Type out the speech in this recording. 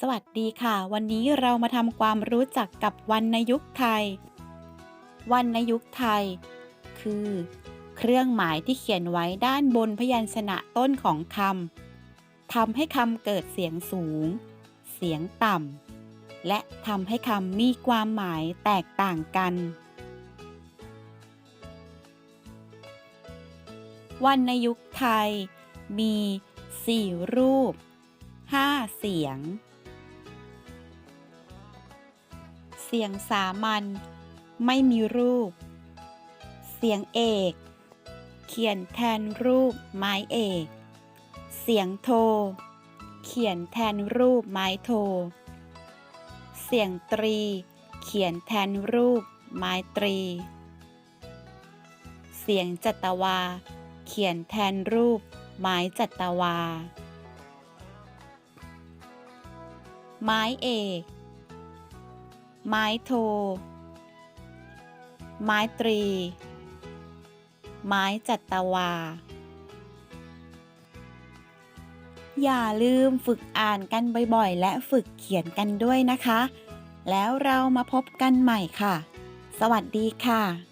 สวัสดีค่ะ วันนี้เรามาทำความรู้จักกับวรรณยุกต์ไทยวรรณยุกต์ไทย คือ เครื่องหมายที่เขียนไว้ด้านบนพยัญชนะต้นของคำทำให้คำเกิดเสียงสูง เสียงต่ำและทำให้คำมีความหมายแตกต่างกันวรรณยุกต์ไทย มี 4 รูป 5 เสียง เสียงสามัญไม่มีรูป เสียงเอก เขียนแทนรูปไม้เอก เสียงโท เขียนแทนรูปไม้โท เสียงตรี เขียนแทนรูปไม้ตรี เสียงจัตวา เขียนแทนรูปไม้จัตวา ไม้เอก ไม้โท ไม้ตรี ไม้จัตวา อย่าลืมฝึกอ่านกันบ่อยๆ และฝึกเขียนกันด้วยนะคะ แล้วเรามาพบกันใหม่ค่ะ สวัสดีค่ะ